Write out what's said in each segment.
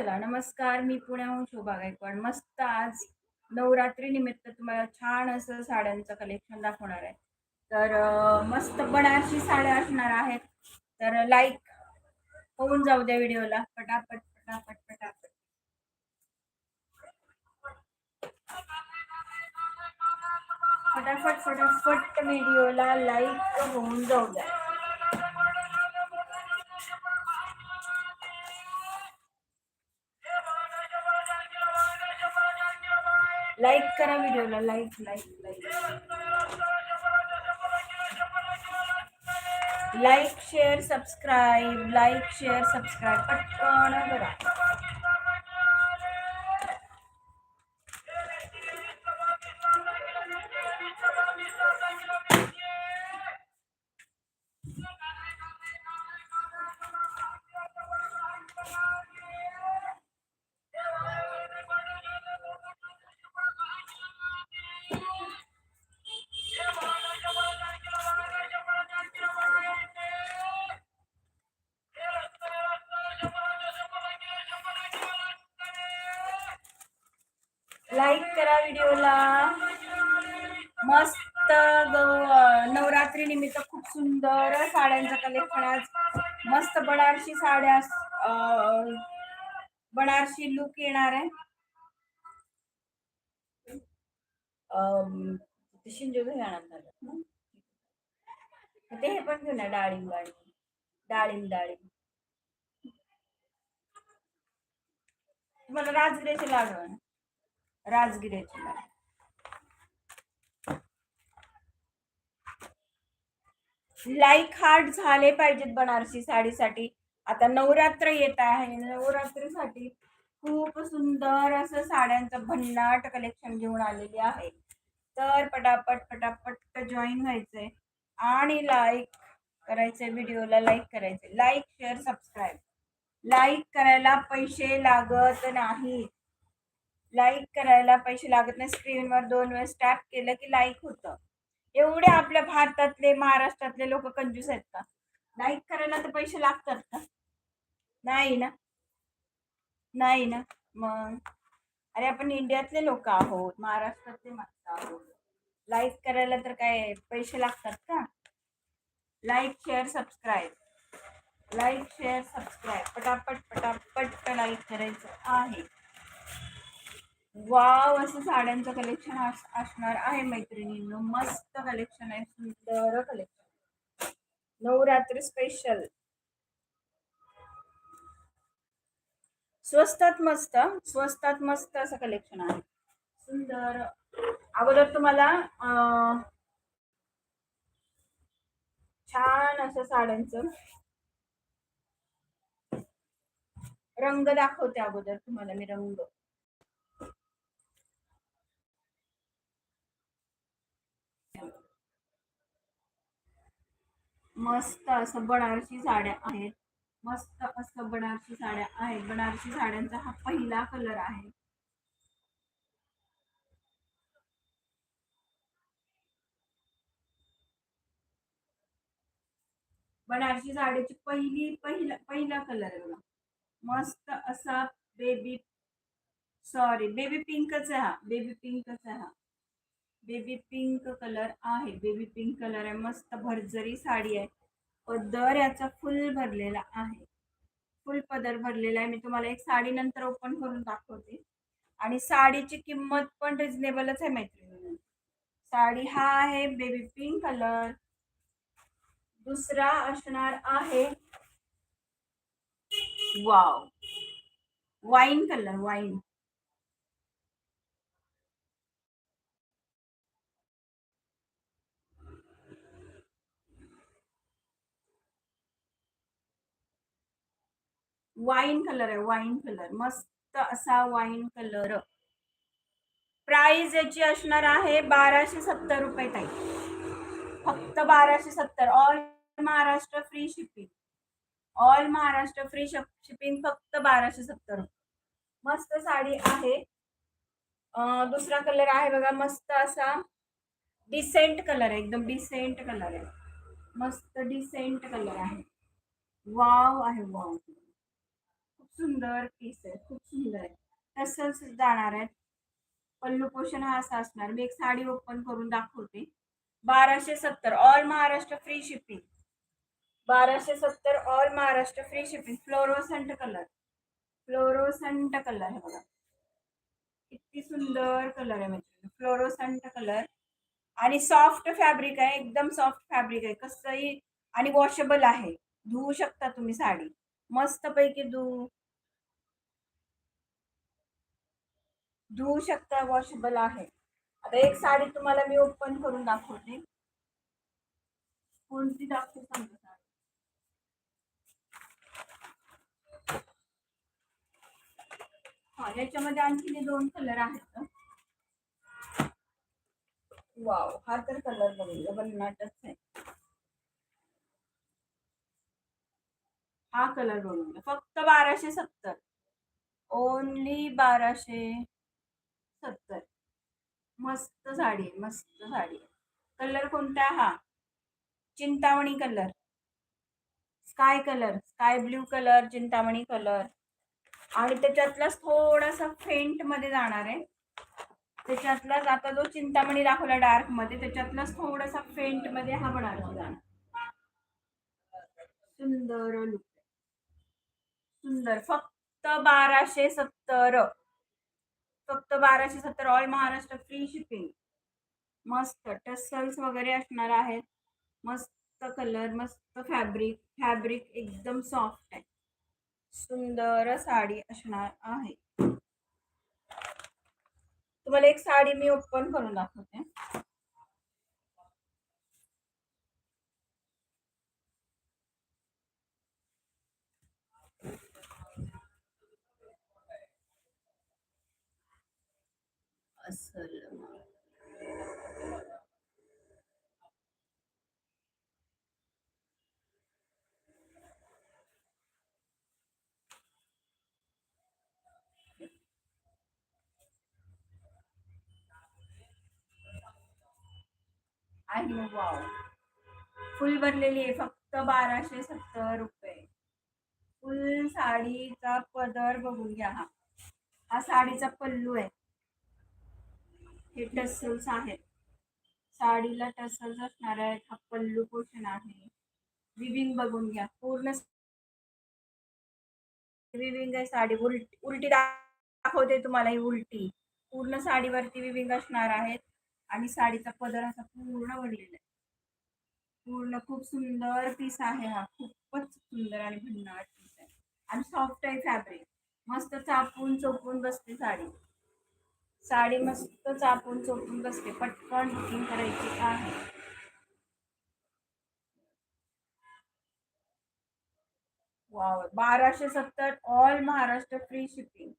चला नमस्कार. मी पुण्याहून शोभा गायकवाड. मस्त आज नवरात्री निमित्त तुम्हाला छान असं साड्यांचं कलेक्शन दाखवणार आहे. तर मस्त बनारसी साड्या असणार आहेत. तर लाईक होऊन जाऊ द्या व्हिडिओला. पटापट पटापट पटापट. फटाफट फटाफट व्हिडिओला लाईक होऊन जाऊ द्या. लाईक करा व्हिडिओला like like like. Like share subscribe like share subscribe पटकन करा. करा व्हिडिओला. मस्त नवरात्री निमित्त खूप सुंदर साड्यांचं कलेक्शन आज. मस्त बनारसी साड्या बनारसी लुक येणार आहे. ते शिंजो ते हे पण घेऊन या डाळिंब डाळिंब डाळिंब. तुम्हाला राजगिऱ्याचे लाडू राजगिऱ्याचे लाडू लाईक हार्ट झाले पाहिजेत बनारसी साडीसाठी. आता नवरात्र येत आहे नवरात्रीसाठी खूप सुंदर असं साड्यांचं भन्नाट कलेक्शन घेऊन आलेली आहे. तर पटापट पटापट जॉईन व्हायचंय. आणि लाईक करायचंय व्हिडिओला लाईक करायचंय. लाईक शेअर सबस्क्राईब लाईक करायला पैसे लागत नाही. लाईक करायला पैसे लागत नाही. स्क्रीनवर दोन वेळेस टॅप केलं की लाईक होतं. एवढे आपल्या भारतातले महाराष्ट्रातले लोक कंजूस आहेत का? लाईक करायला तर पैसे लागतात का? नाही ना. नाही ना. मग अरे आपण इंडियातले लोक आहोत महाराष्ट्रातले माणसं आहोत. लाईक करायला तर काय पैसे लागतात का? Like share subscribe like share subscribe पटापट पटापट लाईक करायचं आहे. वाव असं साड्यांचं कलेक्शन असणार आहे मैत्रिणींनो. मस्त कलेक्शन आहे सुंदर कलेक्शन नवरात्री स्पेशल स्वस्तात मस्त स्वस्तात मस्त असं कलेक्शन आहे. सुंदर. अगोदर तुम्हाला छान असं साड्यांचं रंग दाखवते अगोदर तुम्हाला मी रंग. मस्त असं बनारसी साड्या आहेत. मस्त असं बनारसी साड्या आहेत. बनारसी साड्यांचा हा पहिला कलर आहे. बनारसी साड्याची पहिली पहिला पहिला कलर आहे बघा. मस्त असा बेबी सॉरी बेबी पिंकच आहे हा. बेबी पिंकच आहे हा. बेबी पिंक कलर आहे. बेबी पिंक कलर आहे. मस्त भरजरी साडी आहे. पदर याचा फुल भरलेला आहे. फुल पदर भरलेला आहे. मी तुम्हाला एक साडी नंतर ओपन करून दाखवते. आणि साडीची किंमत पण रिझनेबलच आहे मैत्रिणी साडी हा आहे बेबी पिंक कलर दुसरा असणार आहे wow wine colour wine wine colour आहे वाईन कलर. मस्त असा वाईन कलर. प्राइस याची असणार आहे बाराशे सत्तर रुपये ताई. फक्त बाराशे सत्तर. All Maharashtra free shipping all Maharashtra free shipping फक्त बाराशे सत्तर रुपये. मस्त साडी आहे. दुसरा कलर आहे बघा मस्त असा डिसेंट कलर आहे एकदम डिसेंट कलर आहे. मस्त डिसेंट कलर आहे. वाव आहे वाव सुंदर पीस आहे खूप सुंदर आहे. तसंच जाणार आहेत पल्लू पोषण हा असा असणार. मी एक साडी ओपन करून दाखवते. बाराशे सत्तर ऑल महाराष्ट्र फ्री शिपिंग बाराशे सत्तर all Maharashtra free shipping fluorescent colour fluorescent colour आहे बघा. किती सुंदर कलर आहे म्हणजे फ्लोरोसंट कलर आणि सॉफ्ट फॅब्रिक आहे एकदम सॉफ्ट फॅब्रिक आहे. कसंही आणि वॉशेबल आहे. धुवू शकता तुम्ही साडी. मस्त पैकी धुवू. धुवू शकता वॉशेबल आहे. आता एक साडी तुम्हाला मी ओपन करून दाखवते. कोणती दाखवू सांगते हा याच्यामध्ये आणखी दोन कलर आहेत वाव हा तर कलर बघूया भन्नाटच आहे. हा कलर बघूया फक्त बाराशे सत्तर. ओनली बाराशे सत्तर. मस्त साडी आहे मस्त साडी आहे. कलर कोणता आहे हा? Chintamani colour. Sky colour sky blue colour Chintamani colour. आणि त्याच्यातलाच थोडासा फेंटमध्ये जाणार आहे. त्याच्यातलाच आता जो चिंतामणी दाखवला डार्कमध्ये त्याच्यातलाच थोडासा फेंटमध्ये हा बनारसी जाणार. सुंदर लुक सुंदर फक्त बाराशे सत्तर. फक्त बाराशे सत्तर ऑल महाराष्ट्र फ्री शिपिंग मस्त टसल्स वगैरे असणार आहेत. मस्त कलर मस्त फॅब्रिक फॅब्रिक एकदम सॉफ्ट आहे. सुंदर साडी असणार आहे. तुम्हाला एक साडी मी ओपन करून दाखवते. असल आहे वाव फुल भरलेली आहे फक्त बाराशे सत्तर रुपये. फुल साडीचा पदर बघून घ्या हा. हा साडीचा पल्लू आहे. हे टसल्स आहेत. साडीला टसल्स असणार आहेत. हा पल्लू पोषण आहे. विविंग बघून घ्या. पूर्ण विविंग आहे साडी. उलटी उलटी दाखवते तुम्हाला ही उलटी. पूर्ण साडीवरती विविंग असणार आहेत. आणि साडीचा पदर असा पूर्ण भरलेला आहे. पूर्ण खूप सुंदर पीस आहे हा. खूपच सुंदर आणि भन्नाट पीस आहे. आणि सॉफ्ट आहे फॅब्रिक मस्त चापून चोपून बसते साडी. साडी मस्त चापून चोपून बसते पटकन बुकिंग करायची आहे. वाव बाराशे सत्तर ऑल महाराष्ट्र फ्री शिपिंग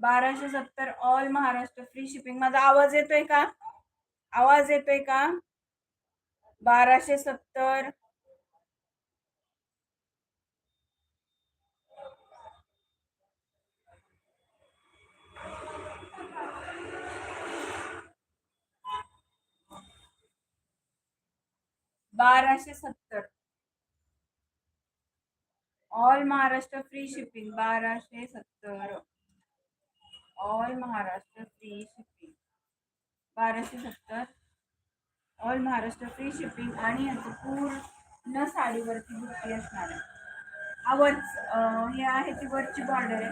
बाराशे सत्तर ऑल महाराष्ट्र फ्री शिपिंग माझा आवाज येतोय का? आवाज येतोय का? बाराशे सत्तर बाराशे सत्तर. ऑल महाराष्ट्र फ्री शिपिंग बाराशे सत्तर. ऑल महाराष्ट्र फ्री शिपिंग बाराशे सत्तर. ऑल महाराष्ट्र फ्री शिपिंग आणि याचं पूर्ण साडीवरती बुट्टी असणार आहे. हा वरच हे आहे ती वरची बॉर्डर आहे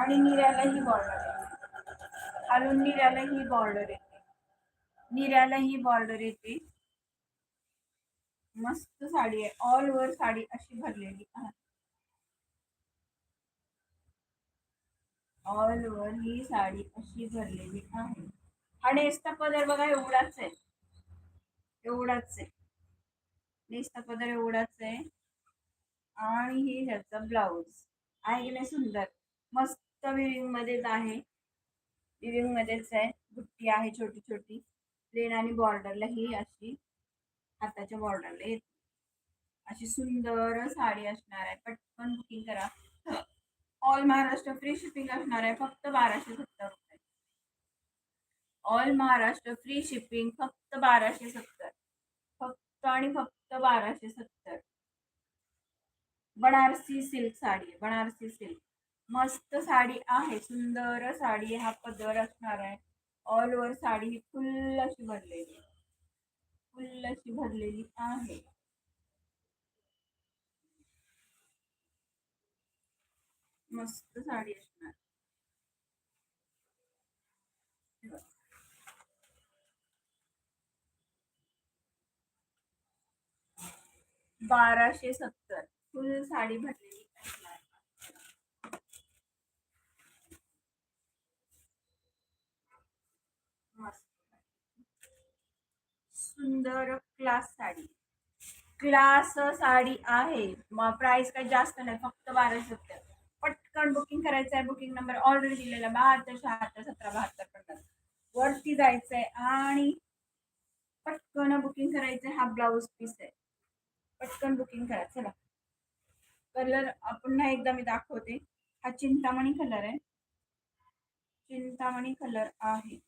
आणि निऱ्याला ही बॉर्डर आहे. खालून निऱ्याला ही बॉर्डर येते. निऱ्याला ही बॉर्डर येते. मस्त साडी आहे. ऑल ओव्हर साडी अशी भरलेली आहे. ऑल ओव्हर ही साडी अशी भरलेली आहे. हा नेसता पदर बघा एवढाच आहे. एवढाच आहे. नेसता पदर एवढाच आहे. आणि हे ह्याचा ब्लाऊज आहे की नाही सुंदर? मस्त विविंग मध्येच आहे. विविंग मध्येच आहे. बुट्टी आहे छोटी छोटी प्लेन आणि बॉर्डरला ही अशी. हाताच्या बॉर्डरला येते. अशी सुंदर साडी असणार आहे. पटकन बुकिंग करा. ऑल महाराष्ट्र फ्री शिपिंग असणार आहे. फक्त बाराशे सत्तर रुपये. ऑल महाराष्ट्र फ्री शिपिंग फक्त बाराशे सत्तर. फक्त आणि फक्त बाराशे सत्तर. बनारसी सिल्क साडी आहे. बनारसी सिल्क मस्त साडी आहे. सुंदर साडी हा पदर असणार आहे. ऑल ओव्हर साडी ही फुल अशी भरलेली आहे. फुल अशी भरलेली आहे. मस्त साडी असणार. बाराशे सत्तर. फुल साडी भरलेली. सुंदर क्लास साडी. क्लास साडी आहे. मग प्राइस काही जास्त नाही फक्त बाराशे सत्तर पटकन बुकिंग करायचं आहे बुकिंग नंबर ऑर्डर दिलेला बहात्तर शहात्तर सतरा बहात्तर पन्नास. वरती जायचंय आणि पटकन बुकिंग करायचं हा ब्लाऊज पीस आहे. पटकन बुकिंग करा चला. कलर पुन्हा एकदा मी दाखवते. हा चिंतामणी कलर आहे. चिंतामणी कलर आहे.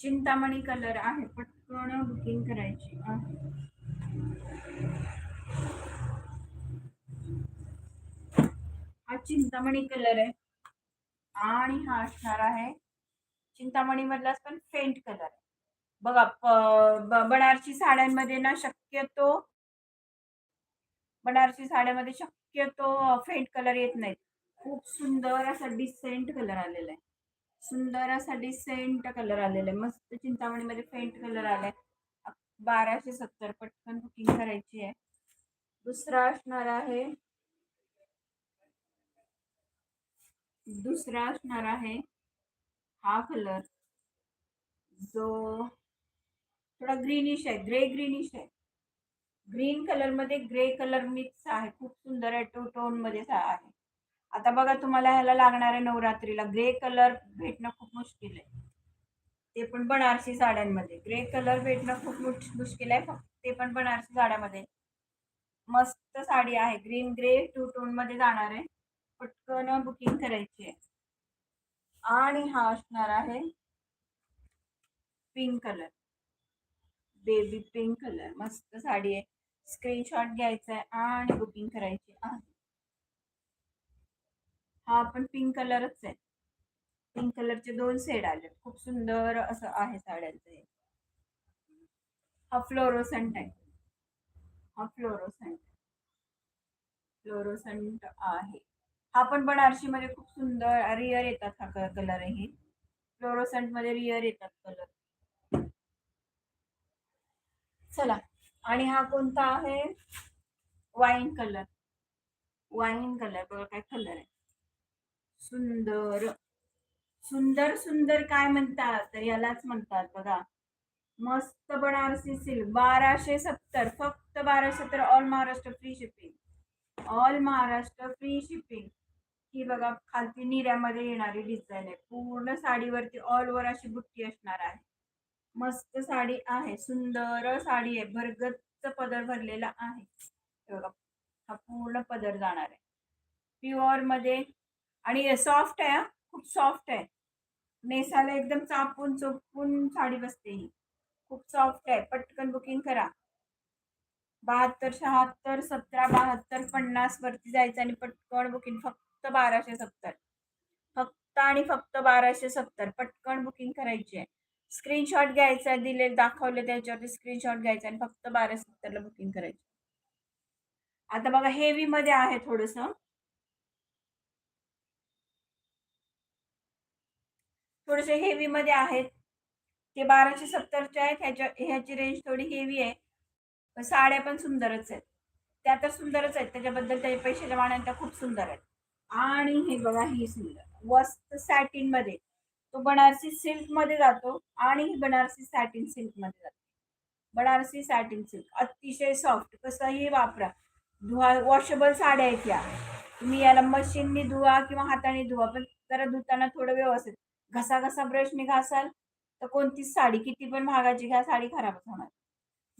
चिंतामणी कलर आहे पटकन बुकिंग करायची हा चिंतामणी कलर आहे. आणि हा असणार आहे. चिंतामणी मधलाच पण फेंट कलर आहे. बघा बनारसी साड्यांमध्ये ना शक्यतो बनारसी साड्यामध्ये शक्यतो फेंट कलर येत नाहीत. खूप सुंदर असा डिसेंट कलर आलेला आहे. सुंदर असा डिसेंट कलर आलेला आहे मस्त चिंतामणीमध्ये फेंट कलर आलाय. बाराशे सत्तर पटकन बुकिंग करायची आहे. दुसरा असणार आहे. दुसरा असणार आहे. हा कलर जो थोडा ग्रीनिश आहे ग्रे ग्रीनिश आहे. ग्रीन कलरमध्ये ग्रे कलर मिक्स आहे. खूप सुंदर आहे टू टोनमध्ये आहे. आता बघा तुम्हाला ह्याला लागणार आहे नवरात्रीला ग्रे कलर भेटणं खूप मुश्किल आहे. ते पण बनारसी साड्यांमध्ये. ग्रे कलर भेटणं खूप मुश्किल आहे. फक्त ते पण बनारसी साड्यामध्ये. मस्त साडी आहे. ग्रीन ग्रे टू टोनमध्ये जाणार आहे. पटकन बुकिंग करायची आहे. आणि हा असणार आहे pink colour. Baby pink colour. मस्त साडी आहे. स्क्रीनशॉट घ्यायचा आहे आणि बुकिंग करायची आहे. हा पण पिंक कलरच आहे. पिंक कलरचे दोन सेड आले खूप सुंदर असं आहे साड्यांचं हे. हा फ्लोरोसंट आहे. हा फ्लोरोसंट फ्लोरोसंट आहे. हा पण बनारसी मध्ये खूप सुंदर रिअर येतात हा कलर आहे फ्लोरोसंटमध्ये रिअर येतात कलर चला. आणि हा कोणता आहे? वाईन कलर वाईन कलर बघा काय कलर आहे. सुंदर. सुंदर सुंदर काय म्हणतात? तर यालाच म्हणतात बघा. मस्त बनारसी सिल्क बाराशे सत्तर. फक्त बाराशे सत्तर. All Maharashtra free shipping all Maharashtra free shipping ही बघा खालती निऱ्यामध्ये येणारी डिझाईन आहे. पूर्ण साडीवरती ऑल ओव्हर अशी बुट्टी असणार आहे. मस्त साडी आहे. सुंदर साडी आहे. भरगतच पदर भरलेला आहे. बघा हा पूर्ण पदर जाणार आहे. प्युअरमध्ये आणि सॉफ्ट आहे खूप सॉफ्ट आहे. नेसाला एकदम चापून चोपून साडी बसते ही. खूप सॉफ्ट आहे. पटकन बुकिंग करा. बहात्तर शहात्तर सतरा बहात्तर पन्नास वरती जायचं आणि पटकन बुकिंग फक्त बाराशे सत्तर. फक्त आणि फक्त बाराशे सत्तर. पटकन बुकिंग करायची आहे. स्क्रीनशॉट घ्यायचा दिले दाखवले त्याच्यावरती स्क्रीनशॉट घ्यायचा आणि फक्त बाराशे सत्तरला बुकिंग करायची आता बघा हेवी मध्ये आहे थोडस. थोडेसे हेवी मध्ये आहेत. ते बाराशे सत्तरचे आहेत. ह्याच्या ह्याची रेंज थोडी हेवी आहे. साड्या पण सुंदरच आहेत. त्या तर सुंदरच आहेत. त्याच्याबद्दल त्या पैशाच्या मानाने त्या खूप सुंदर आहेत. आणि हे बघा ही सुंदर. वस्त सॅटिनमध्ये. तो बनारसी सिल्कमध्ये जातो आणि ही बनारसी सॅटिन सिल्कमध्ये जातो. बनारसी सॅटिन सिल्क अतिशय सॉफ्ट कसंही वापरा. धुवा वॉशेबल साड्या आहेत या. तुम्ही याला मशीननी धुवा किंवा हाताने धुवा पण जरा धुताना थोडं व्यवस्थित. घसा घसा ब्रशने घासाल तर कोणतीच साडी किती पण महागाची घ्या साडी खराबच होणार.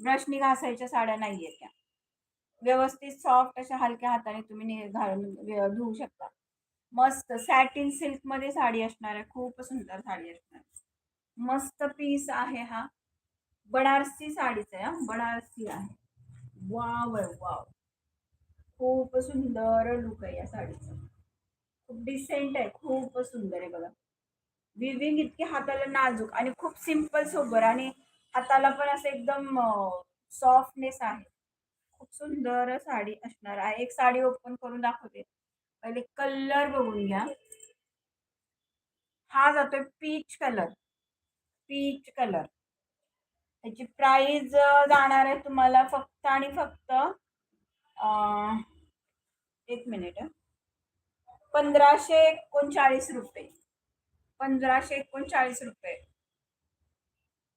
ब्रश घासायच्या साड्या नाही आहेत त्या. व्यवस्थित सॉफ्ट अशा हलक्या हाताने तुम्ही नि- घालून धुवू शकता. मस्त सॅटिन सिल्कमध्ये साडी असणार आहे खूप सुंदर साडी असणार आहे. मस्त पीस आहे हा. बनारसी साडीच आहे हा बनारसी आहे. वाव वाव खूप सुंदर लुक आहे या साडीचा. खूप डिसेंट आहे खूप सुंदर आहे बघा. विविंग इतके हाताला नाजूक आणि खूप सिंपल सोबर आणि हाताला पण असं एकदम सॉफ्टनेस आहे. खूप सुंदर साडी असणार आहे. एक साडी ओपन करून दाखवते. पहिले कलर बघून घ्या. हा जातोय पीच कलर पीच कलर त्याची प्राइस जाणार आहे तुम्हाला फक्त आणि फक्त एक मिनिट पंधराशे एकोणचाळीस रुपये. पंधराशे एकोणचाळीस रुपये.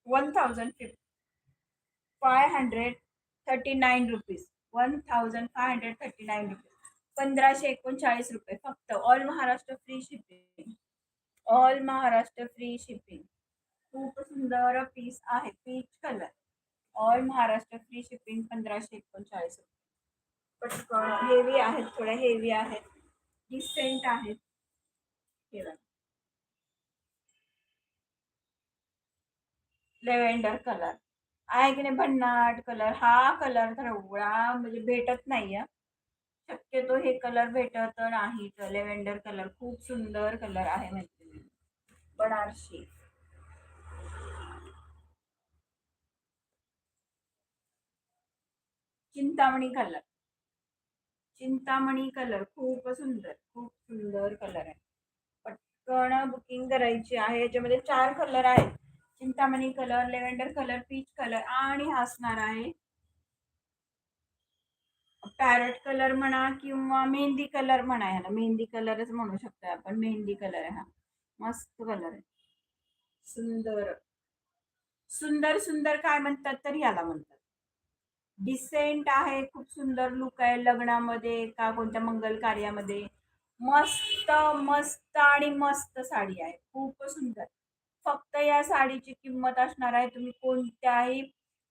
One thousand fifty five hundred thirty nine rupees one thousand five hundred thirty nine rupees पंधराशे एकोणचाळीस रुपये फक्त. All Maharashtra free shipping all Maharashtra free shipping खूप सुंदर पीस आहे. Peach colour all Maharashtra free shipping पंधराशे एकोणचाळीस रुपये. पटकन हेवी आहेत. थोड्या हेवी आहेत. डिसेंट आहेत. लेव्हेंडर कलर आहे की नाही? भन्नाट कलर हा कलर तर एवढा म्हणजे भेटत नाही शक्यतो हे कलर भेटत नाही तर लेव्हेंडर कलर खूप सुंदर कलर आहे म्हणते मी बनारसी. चिंतामणी कलर चिंतामणी कलर खूप सुंदर खूप सुंदर कलर आहे. पटकन बुकिंग करायची आहे. याच्यामध्ये चार कलर आहेत. Chintamani colour lavender colour peach colour आणि हा असणार आहे. पॅरट कलर म्हणा किंवा मेहंदी कलर म्हणा ह्याला मेहंदी कलरच म्हणू शकतो आपण. मेहंदी कलर आहे हा. मस्त कलर आहे. सुंदर. सुंदर सुंदर काय म्हणतात तर याला म्हणतात. डिसेंट आहे. खूप सुंदर लुक आहे लग्नामध्ये का कोणत्या मंगल कार्यामध्ये. मस्त मस्त आणि मस्त साडी आहे. खूप सुंदर. फक्त या साडीची किंमत असणार आहे तुम्ही कोणत्याही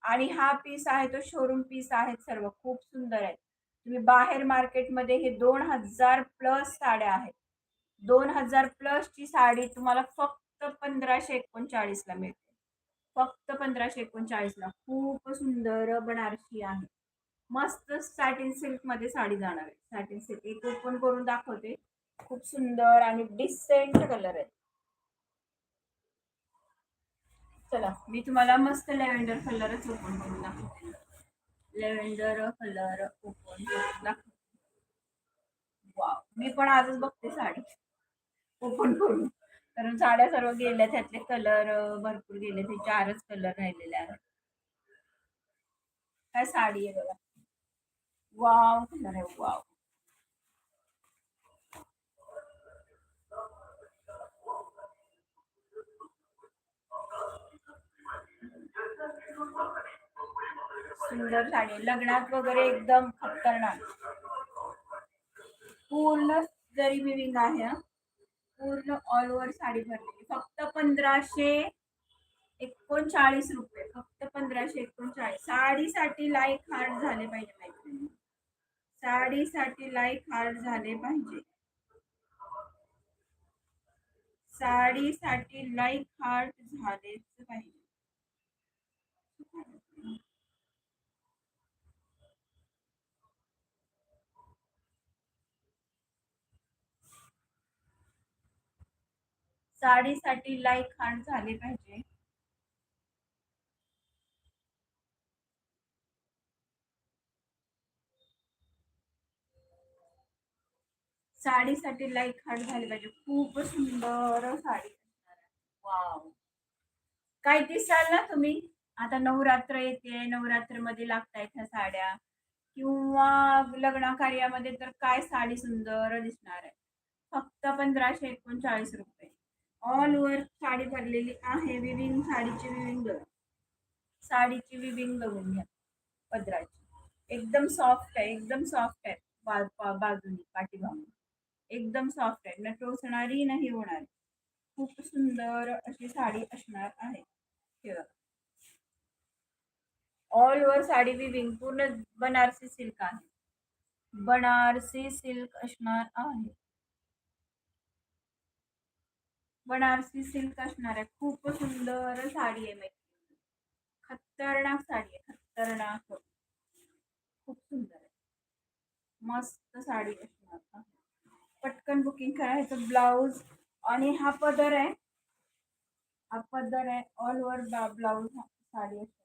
आणि हा पीस आहे तो शोरूम पीस आहेत सर्व. खूप सुंदर आहेत. तुम्ही बाहेर मार्केटमध्ये हे दोन हजार प्लस साड्या आहेत. दोन हजार प्लसची साडी तुम्हाला फक्त पंधराशे एकोणचाळीसला मिळते. फक्त पंधराशे एकोणचाळीसला खूप सुंदर बनारसी आहे. मस्त सॅटिन सिल्कमध्ये साडी जाणार आहे. सॅटिन सिल्क एक ओपन करून दाखवते. खूप सुंदर आणि डिसेंट कलर आहे. चला मी तुम्हाला मस्त लेव्हेंडर कलरच ओपन करून दाखवते. लेव्हेंडर कलर ओपन करून दाखवते. वाव मी पण आजच बघते साडी. ओपन करून. कारण साड्या सर्व गेल्या त्यातले कलर भरपूर गेले. ते चारच कलर राहिलेले आहेत. काय साडी आहे बघा. वाव कलर आहे. वाव सुंदर साडी. लग्नात वगैरे एकदम खतरनाक. पूर्ण जरी विविंग आहे पूर्ण ऑल ओव्हर साडी भरलेली. फक्त पंधराशे एकोणचाळीस रुपये. फक्त पंधराशे एकोणचाळीस. साडीसाठी लाईक हार्ड झाले पाहिजे माहिती साडीसाठी लाईक हार्ड झाले पाहिजे. साडीसाठी लाईक हार्ट झालेच पाहिजे. साडीसाठी लाईक खाण झाले पाहिजे. साडीसाठी लाईक हार्ट झाली पाहिजे. खूप सुंदर साडी वाव. काय दिसाल ना तुम्ही? आता नवरात्र येते नवरात्रमध्ये लागतायत ह्या साड्या. किंवा लग्न कार्यामध्ये तर काय साडी सुंदर दिसणार आहे. फक्त पंधराशे एकोणचाळीस रुपये. ऑल ओव्हर साडी भरलेली आहे विविंग साडीची विविंग साडीची विविंग बघून घ्या. पदराची. एकदम सॉफ्ट आहे एकदम सॉफ्ट आहे. बा- बाजूनी पाठीमागून. एकदम सॉफ्ट आहे. न टोचणारी नाही होणार. खूप सुंदर अशी साडी असणार आहे. ऑल ओव्हर साडी विविंग पूर्ण बनारसी सिल्क आहे. बनारसी सिल्क असणार आहे. बनारसी सिल्क असणार आहे. खूप सुंदर साडी आहे मैत्री खतरनाक साडी आहे. खतरनाक. खूप सुंदर आहे. मस्त साडी असणार. पटकन बुकिंग करायचं. ब्लाऊज आणि हा पदर आहे. हा पदर आहे. ऑल ओव्हर ब्लाऊज साडी असते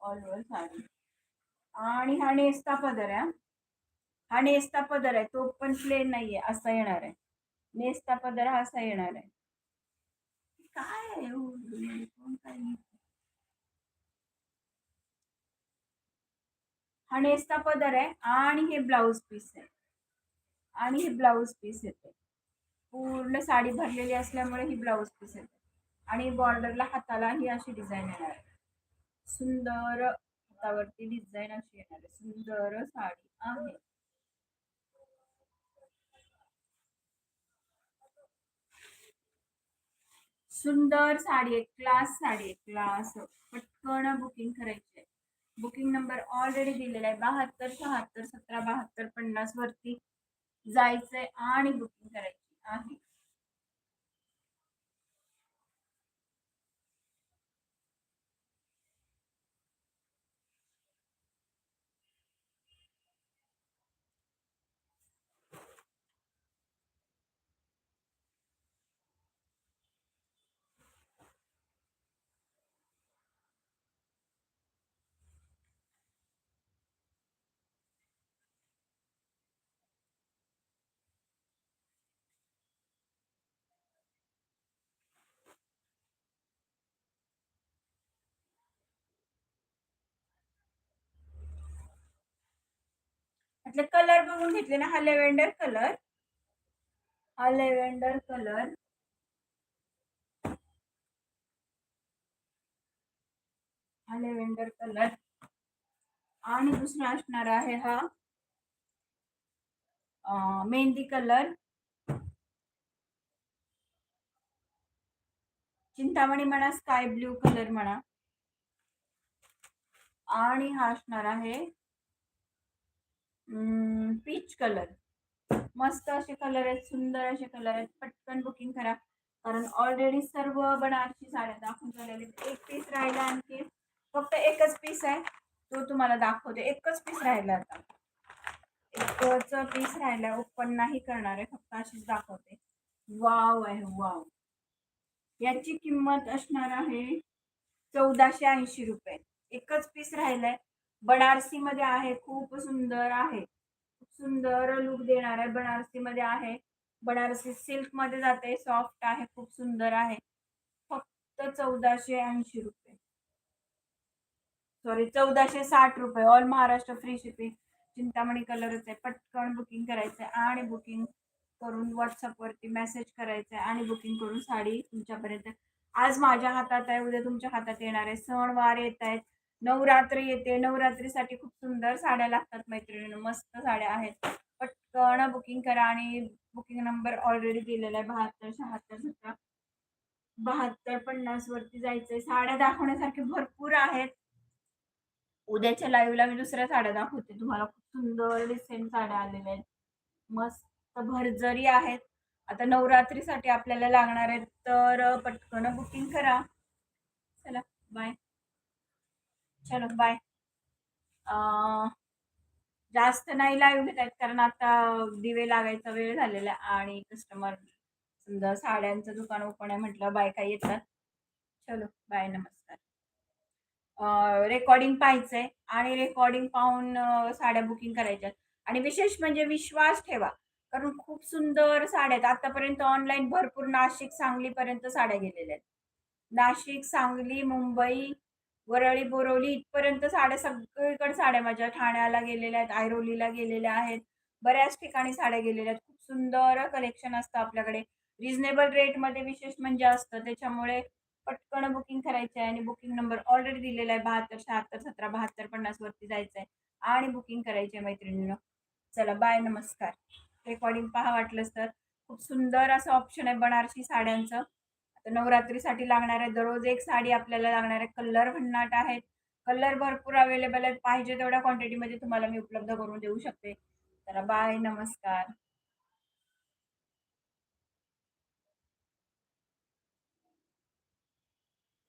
ऑल ओव्हर साडी. आणि हा नेस्ता पदर आहे हा. नेस्ता पदर आहे तो पण प्लेन नाहीये असा येणार आहे. नेस्ता पदर हा असा येणार आहे. काय काय हो? हा? नेस्ता पदर आहे आणि हे ब्लाऊज पीस आहे. आणि हे ब्लाऊज पीस येते. पूर्ण साडी भरलेली असल्यामुळे ही ब्लाऊज पीस येते. आणि बॉर्डरला हाताला ही अशी डिझाईन येणार आहे. सुंदर हातावरती डिझाईन अशी येणार आहे सुंदर साडी आहे. सुंदर साडी आहे क्लास साडी आहे क्लास पटकन बुकिंग करायची आहे. बुकिंग नंबर ऑलरेडी दिलेला आहे. बहात्तर शहात्तर सतरा बहात्तर पन्नास वरती जायचंय आणि बुकिंग करायची आहे. म्हटलं कलर बघून घेतले ना हा लेव्हेंडर कलर हा लेव्हेंडर कलर हा लेव्हेंडर कलर आणि दुसरा असणार आहे हा मेहंदी कलर चिंतामणी म्हणा स्काय ब्ल्यू कलर म्हणा. आणि हा असणार आहे पीच कलर मस्त असे कलर आहेत सुंदर असे कलर आहेत. पटकन बुकिंग करा. कारण ऑलरेडी सर्व बनारसी साड्या दाखवून झालेल्या आहेत. एक पीस राहिला आणखी. फक्त एकच पीस आहे. तो तुम्हाला दाखवते. एकच पीस राहिला आता. एकच पीस राहिला. ओपन नाही करणार आहे. फक्त अशीच दाखवते. वाव आहे वाव याची किंमत असणार आहे चौदाशे ऐंशी रुपये. एकच पीस राहिलाय. बनारसी मध्ये आहे खूप सुंदर आहे. खूप सुंदर लुक देणार आहे बनारसी मध्ये आहे. बनारसी सिल्कमध्ये जाते सॉफ्ट आहे खूप सुंदर आहे. फक्त चौदाशे ऐंशी रुपये. सॉरी चौदाशे साठ रुपये. All Maharashtra free shipping Chintamani कलरच आहे पटकन बुकिंग करायचंय आणि बुकिंग करून व्हॉट्सअपवरती मेसेज करायचंय आणि बुकिंग करून साडी तुमच्यापर्यंत. आज माझ्या हातात आहे उद्या तुमच्या हातात येणार आहे. सणवार येत आहेत. नवरात्र येते. नवरात्रीसाठी खूप सुंदर साड्या लागतात मैत्रिणींनो. मस्त साड्या आहेत. पटकन बुकिंग करा आणि बुकिंग नंबर ऑलरेडी दिलेला आहे. बहात्तर शहात्तर सतरा बहात्तर पन्नास वरती जायचंय. साड्या दाखवण्यासारखे भरपूर आहेत. उद्याच्या लाईव्हला मी दुसऱ्या साड्या दाखवते. तुम्हाला खूप सुंदर डिसेंट साड्या आलेल्या आहेत. मस्त भरजरी आहेत. आता नवरात्रीसाठी आपल्याला लागणार आहेत तर पटकन बुकिंग करा. चला बाय चलो बाय जास्त नाही लाईव्ह घेत आहेत कारण आता दिवे लागायचा वेळ झालेला आहे आणि कस्टमर समजा साड्यांचं दुकान ओपन आहे म्हटलं बायका येतात. चलो बाय नमस्कार. रेकॉर्डिंग पाहायचंय आणि रेकॉर्डिंग पाहून साड्या बुकिंग करायच्या आणि विशेष म्हणजे विश्वास ठेवा कारण खूप सुंदर साड्या आहेत. आतापर्यंत ऑनलाईन भरपूर नाशिक सांगलीपर्यंत साड्या गेलेल्या आहेत. नाशिक सांगली मुंबई वरळी बोरवली इथपर्यंत साड्या सगळीकडे साड्या माझ्या ठाण्याला गेलेल्या आहेत ऐरोलीला गेलेल्या आहेत. बऱ्याच ठिकाणी साड्या गेलेल्या आहेत. खूप सुंदर कलेक्शन असतं आपल्याकडे. रिझनेबल रेटमध्ये विशेष म्हणजे असतं. त्याच्यामुळे पटकन बुकिंग करायचं आहे आणि बुकिंग नंबर ऑलरेडी दिलेला आहे. बहात्तर शहात्तर सतरा बहात्तर पन्नास वरती जायचं आहे आणि बुकिंग करायची आहे मैत्रिणीनं. चला बाय नमस्कार. रेकॉर्डिंग पहा वाटलंच तर. खूप सुंदर असं ऑप्शन आहे बनारसी साड्यांचं. तर नवरात्रीसाठी लागणारे दररोज एक साडी आपल्याला लागणारे कलर भन्नाट आहेत. कलर भरपूर अवेलेबल आहेत. पाहिजे तेवढ्या क्वांटिटीमध्ये तुम्हाला मी उपलब्ध करून देऊ शकते. तर बाय नमस्कार.